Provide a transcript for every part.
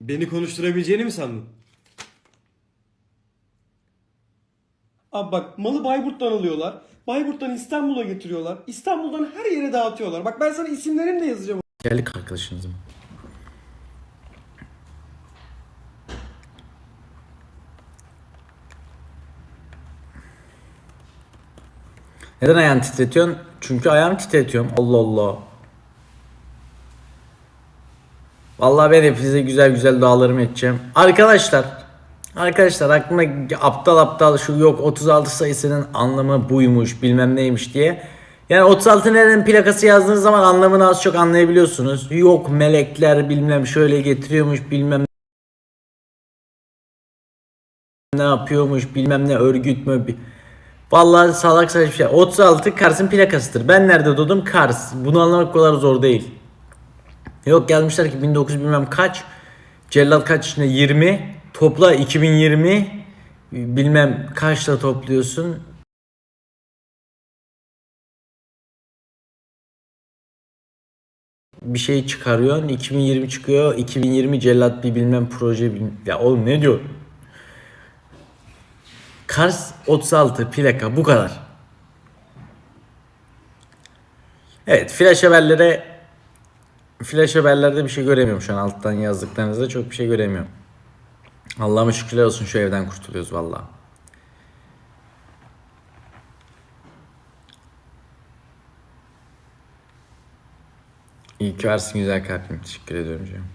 Beni konuşturabileceğini mi sandın? Abi bak malı Bayburt'tan alıyorlar. Bayburt'tan İstanbul'a getiriyorlar. İstanbul'dan her yere dağıtıyorlar. Bak ben sana isimlerini de yazacağım. Geldik arkadaşınız mı? Neden ayağını titretiyorsun? Çünkü ayağımı titretiyorum. Allah Allah. Vallahi ben hepinize güzel güzel dualarımı edeceğim. Arkadaşlar. Arkadaşlar aklıma aptal aptal şu yok 36 sayısının anlamı buymuş bilmem neymiş diye. Yani 36 nerenin plakası yazdığınız zaman anlamını az çok anlayabiliyorsunuz. Yok melekler bilmem şöyle getiriyormuş bilmem ne yapıyormuş bilmem ne örgüt mü. Vallahi salak saçma şey. 36 Kars'ın plakasıdır. Ben nerede doğdum? Kars. Bunu anlamak kadar zor değil. Yok gelmişler ki 1900 bilmem kaç. Cellat kaç içinde 20. Topla 2020. Bilmem kaçla topluyorsun. Bir şey çıkarıyorsun. 2020 çıkıyor. 2020 cellat bir bilmem proje. bilmem- Ya oğlum ne diyor? Kars 36 plaka bu kadar. Evet flash haberlere Flash haberlerde bir şey göremiyorum şu an alttan yazdıklarınızda çok bir şey göremiyorum. Allah'ıma şükürler olsun şu evden kurtuluyoruz valla. İyi ki varsın güzel kalbim. Teşekkür ediyorum canım.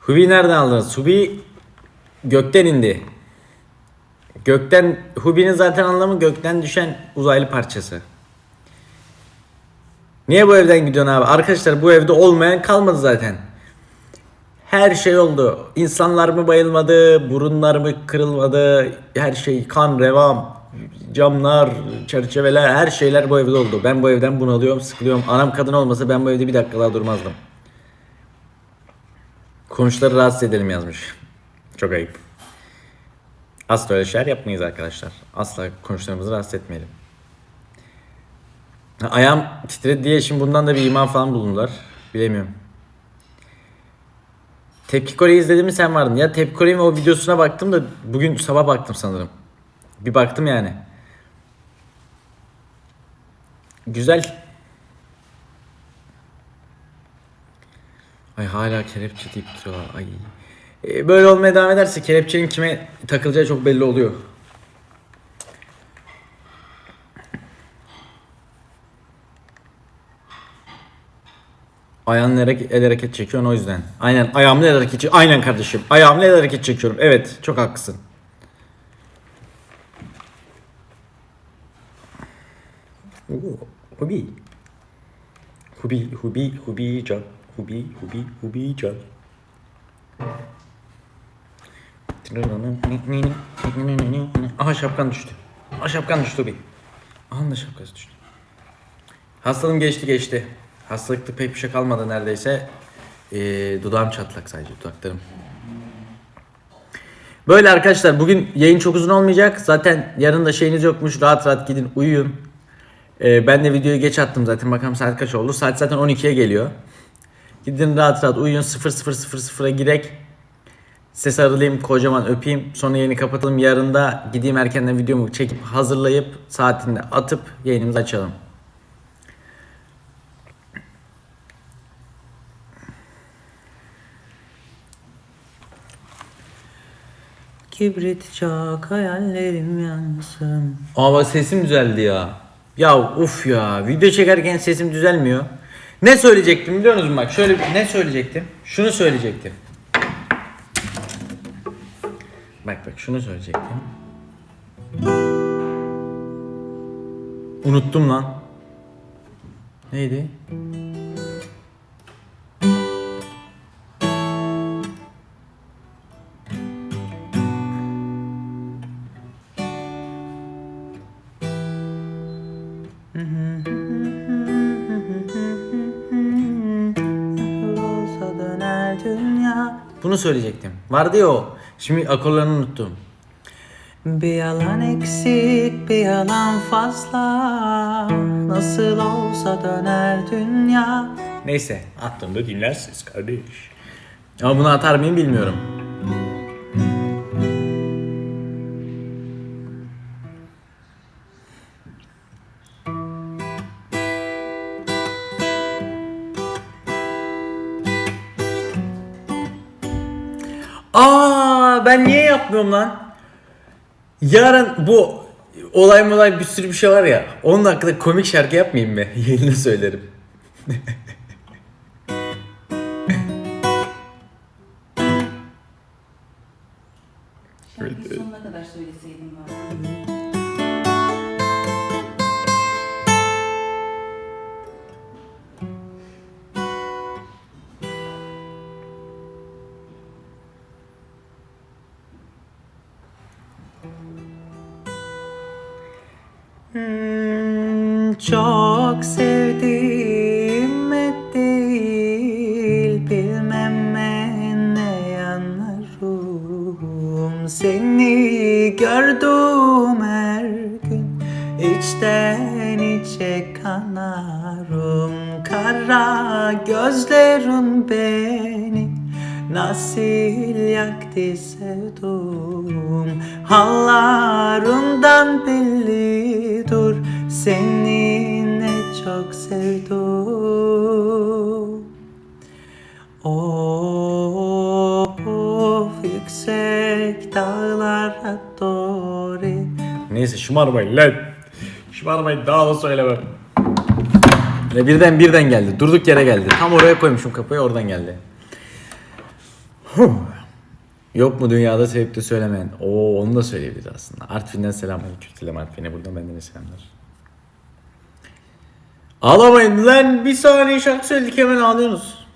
Hubi nereden aldınız? Hubi gökten indi. Gökten Hubi'nin zaten anlamı gökten düşen uzaylı parçası. Niye bu evden gidiyorsun abi? Arkadaşlar bu evde olmayan kalmadı zaten. Her şey oldu. İnsanlar mı bayılmadı, burunlar mı kırılmadı, her şey kan, revam, camlar, çerçeveler, her şeyler bu evde oldu. Ben bu evden bunalıyorum, sıkılıyorum. Anam kadın olmasa ben bu evde bir dakika daha durmazdım. Komşuları rahatsız edelim yazmış. Çok ayıp. Asla öyle şeyler yapmayız arkadaşlar. Asla komşularımızı rahatsız etmeyelim. Ayağım titredi diye şimdi bundan da bir iman falan bulundular. Bilemiyorum. Tepki Kore'yi izledin mi sen vardın. Ya Tepki Kore'nin o videosuna baktım da bugün sabah baktım sanırım. Bir baktım yani. Güzel. Ay hala kelepçe deyip duruyorlar. Ay. E, böyle olmaya devam ederse kelepçenin kime takılacağı çok belli oluyor. Ayağımla hareket, el hareket çekiyorsun o yüzden. Aynen ayağımla el hareket çekiyorum. Aynen kardeşim. Ayağımla el hareket çekiyorum. Evet çok haklısın. Hubi. Hubi, hubi, hubi can. Hubi, hubi, hubi can. Aha şapkan düştü. Aha şapkan düştü Hubi. Aha da şapkası düştü. Hastalığım geçti geçti. Hastalıkta pek bir şey kalmadı neredeyse. Ee, dudağım çatlak sadece dudaklarım. Böyle arkadaşlar bugün yayın çok uzun olmayacak. Zaten yarın da şeyiniz yokmuş. Rahat rahat gidin uyuyun. Ee, ben de videoyu geç attım zaten. Bakalım saat kaç oldu. Saat zaten 12'ye geliyor. Gidin rahat rahat uyuyun. 0000'a girek. Ses aralayayım kocaman öpeyim. Sonra yayını kapatalım. Yarın da gideyim erkenden videomu çekip hazırlayıp saatinde atıp yayınımızı açalım. Kibrit çak hayallerim yansın. Aa sesim düzeldi ya. Ya uf ya video çekerken sesim düzelmiyor. Ne söyleyecektim biliyor musunuz bak şöyle ne söyleyecektim? Şunu söyleyecektim. Bak bak şunu söyleyecektim. Unuttum lan. Neydi? Bunu söyleyecektim. Vardı ya o. Şimdi akorlarını unuttum. Bir yalan eksik, bir yalan fazla. Nasıl olsa döner dünya. Neyse, attığımda dinlersiniz kardeş. Ama bunu atar mıyım bilmiyorum. Ben niye yapmıyorum lan? Yarın bu olay molay bir sürü bir şey var ya. 10 dakikada komik şarkı yapmayayım mı? Yayında söylerim. çok sevdiğim değil bilmem ne yanarım seni gördüm her gün. İçten içe kanarım kara gözlerin beni. Nasıl yaktı sevdum Hallarından bellidir Seni ne çok sevdim Of, of yüksek dağlara doğru Neyse şımarmayın lan Şımarmayın daha da söylemem Ve birden birden geldi durduk yere geldi Tam oraya koymuşum kapıyı oradan geldi. Yok mu dünyada sevip de söylemeyen? Oo onu da söyleyebiliriz aslında. Artvin'den selam aleyküm selam Artvin'e. Buradan benden de selamlar. Ağlamayın lan bir saniye şarkı söyledik hemen ağlıyorsunuz.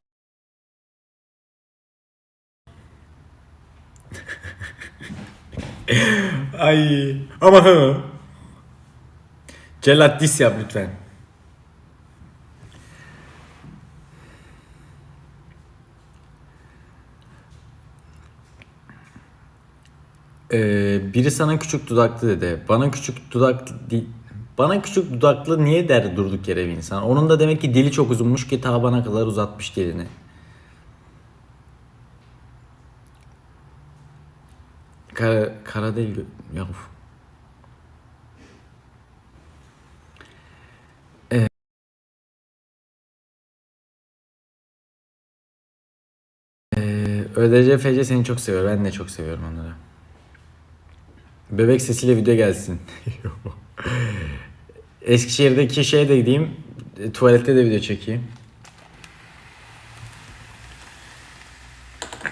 Ay ama hı. Cellat dis yap lütfen. Ee, biri sana küçük dudaklı dedi. Bana küçük dudaklı di- bana küçük dudaklı niye der durduk yere bir insan? Onun da demek ki dili çok uzunmuş ki ta bana kadar uzatmış dilini. Kara, kara değil ya uf. Ee, Ee, ÖDC FC seni çok seviyor. Ben de çok seviyorum onları. Bebek sesiyle video gelsin. Eskişehir'deki şeye de gideyim. e, Tuvalette de video çekeyim.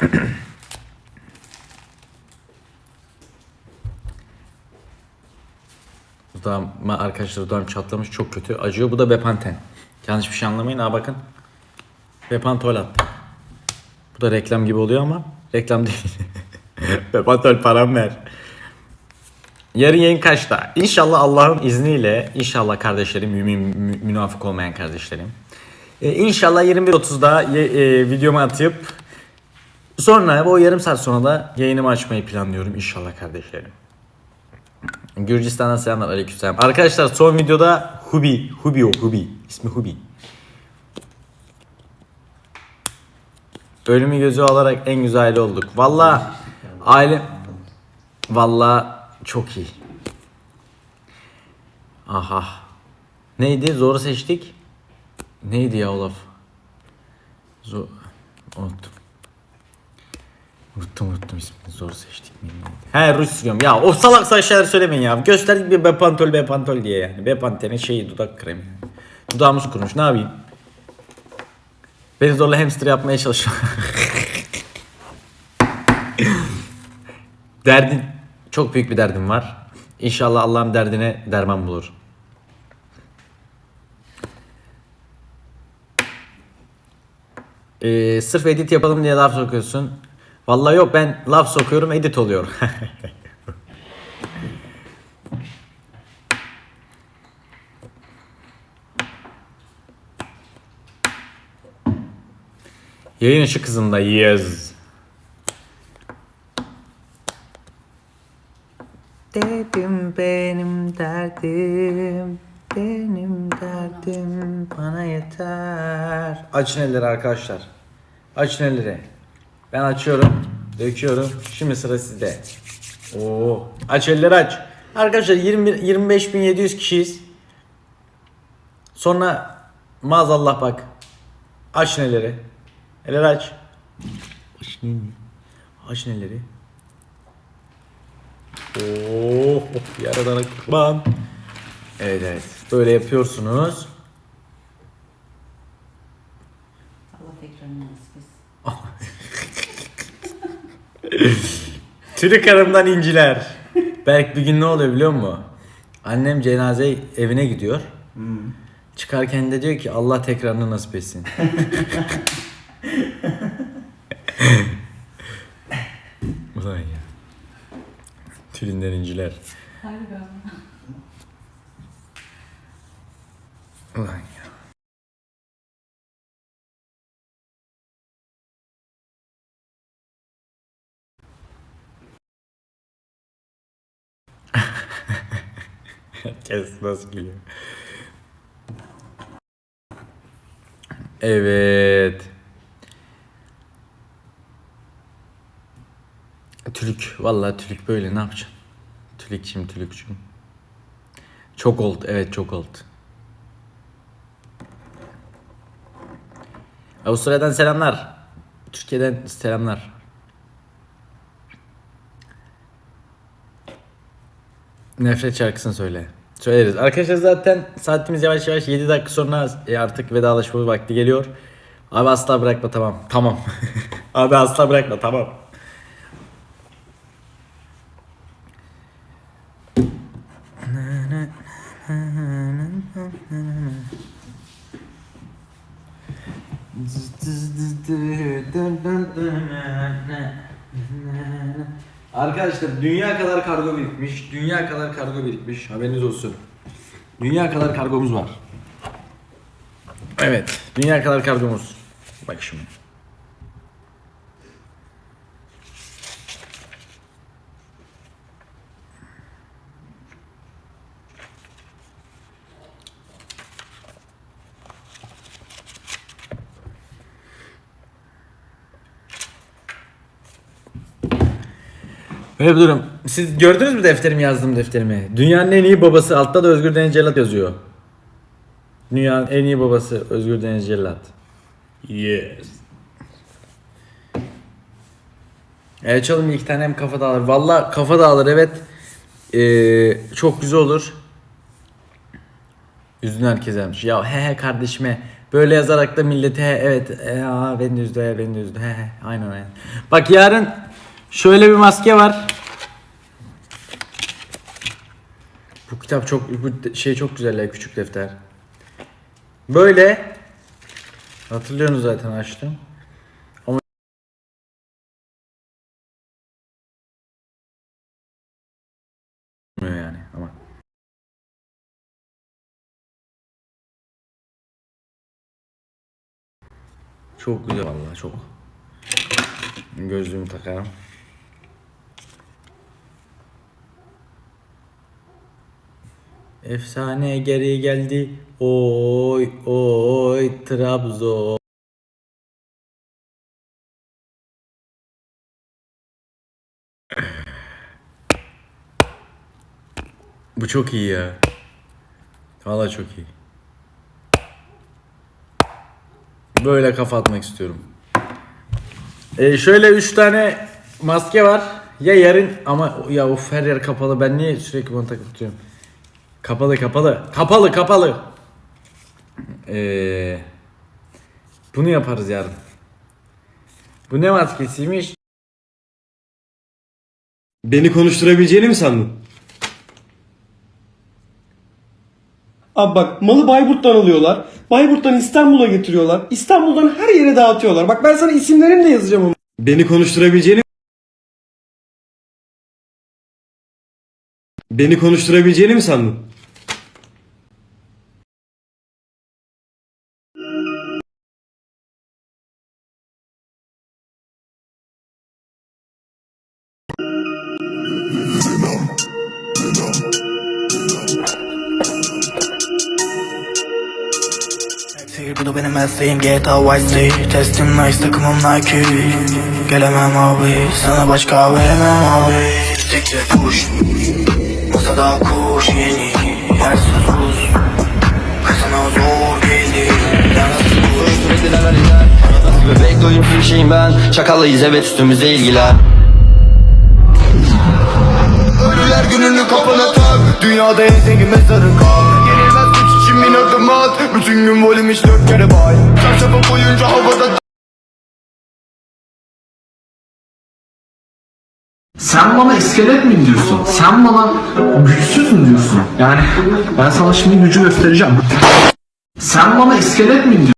Dudağım, arkadaşlar dudağım çatlamış çok kötü. Acıyor. Bu da Bepanten. Yanlış bir şey anlamayın. Ha bakın. Bepantol attım. Bu da reklam gibi oluyor ama reklam değil. Bepantol param ver. Yarın yayın kaçta? İnşallah Allah'ın izniyle, inşallah kardeşlerim, mümin, mü- münafık olmayan kardeşlerim. Ee, inşallah 21.30'da ye- e, videomu atıp sonra o yarım saat sonra da yayınımı açmayı planlıyorum inşallah kardeşlerim. Gürcistan'dan selamlar aleykümselam. Arkadaşlar son videoda Hubi, Hubi o Hubi. ismi Hubi. Ölümü gözü alarak en güzel aile olduk. Valla aile... Valla çok iyi. Aha. Neydi? Zoru seçtik. Neydi ya Olaf? Zor... Unuttum. Unuttum unuttum ismini. Zor seçtik mi? He Rus diyorum. Ya o salak salak şeyler söylemeyin ya. Gösterdik bir Bepantol Bepantol diye yani. Bepantenin şeyi dudak kremi. Dudağımız kurumuş. Ne yapayım? Beni zorla hamster yapmaya çalışıyor. Derdin çok büyük bir derdim var. İnşallah Allah'ım derdine derman bulur. Ee, sırf edit yapalım diye laf sokuyorsun. Vallahi yok ben laf sokuyorum edit oluyor. Yayın ışık hızında yes. Dedim benim derdim benim derdim bana yeter. Açın elleri arkadaşlar. Açın elleri. Ben açıyorum. Döküyorum. Şimdi sıra sizde. Oo. Aç elleri aç. Arkadaşlar 20 25.700 kişiyiz. Sonra maazallah bak. Aç neleri. Elleri aç. Aç neleri. Aç neleri. Oo, yaradan kurban. Evet evet. Böyle yapıyorsunuz. Allah tekrarını nasip etsin. Türk karımdan inciler. Berk bir gün ne oluyor biliyor musun? Annem cenaze evine gidiyor. Çıkarken de diyor ki Allah tekrarını nasip etsin. Ulan ya. İnciler. Harika. Ulan ya. Herkes nasıl gülüyor. Evet. Tülük. Vallahi tülük böyle ne yapacaksın? Tülükçüm tülükçüm. Çok oldu. Evet çok oldu. Avustralya'dan selamlar. Türkiye'den selamlar. Nefret şarkısını söyle. Söyleriz. Arkadaşlar zaten saatimiz yavaş yavaş 7 dakika sonra e, artık vedalaşma vakti geliyor. Abi asla bırakma tamam. Tamam. Abi asla bırakma tamam. Arkadaşlar dünya kadar kargo birikmiş. Dünya kadar kargo birikmiş. Haberiniz olsun. Dünya kadar kargomuz var. Evet. Dünya kadar kargomuz. Bak şimdi. Böyle bir durum. Siz gördünüz mü defterimi yazdığım defterimi? Dünyanın en iyi babası altta da Özgür Deniz Cellat yazıyor. Dünyanın en iyi babası Özgür Deniz Cellat. Yes. E açalım iki tane hem kafa dağılır. Valla kafa dağılır evet. Ee, çok güzel olur. Üzdün herkes yazmış. Ya he he kardeşime. Böyle yazarak da millete he evet e, aa, beni de üzdü he, beni de üzdü he he aynen aynen. Bak yarın şöyle bir maske var. Bu kitap çok bu şey çok güzel ya küçük defter. Böyle hatırlıyorsunuz zaten açtım. Ama yani ama. Çok güzel vallahi çok. Gözlüğümü takarım. Efsane geri geldi. Oy oy Trabzon. Bu çok iyi ya. Valla çok iyi. Böyle kafa atmak istiyorum. Ee, şöyle 3 tane maske var. Ya yarın ama ya of her yer kapalı. Ben niye sürekli bunu takıp tutuyorum? Kapalı kapalı. Kapalı kapalı. Ee, bunu yaparız yarın. Bu ne maskesiymiş? Beni konuşturabileceğini mi sandın? Abi bak malı Bayburt'tan alıyorlar. Bayburt'tan İstanbul'a getiriyorlar. İstanbul'dan her yere dağıtıyorlar. Bak ben sana isimlerini de yazacağım onu. Beni konuşturabileceğini Beni konuşturabileceğini mi sandın? Mesleğim GTA Vice City. Testim nice takımım Nike. Gelemem abi sana başka veremem abi. Tek de push Masada kuş yeni Yersiz buz. Kasana zor gelir Yansız kuş. Bebek oyun bir şeyim ben. Çakalıyız evet üstümüze ilgiler. Ölüler gününü kapana tak. Dünyada en zengin mezarın kal Bütün gün volüm iş dört kere bay Çarşafa boyunca havada Sen bana iskelet mi diyorsun? Sen bana güçsüz mü diyorsun? Yani ben sana şimdi gücü göstereceğim. Sen bana iskelet mi diyorsun?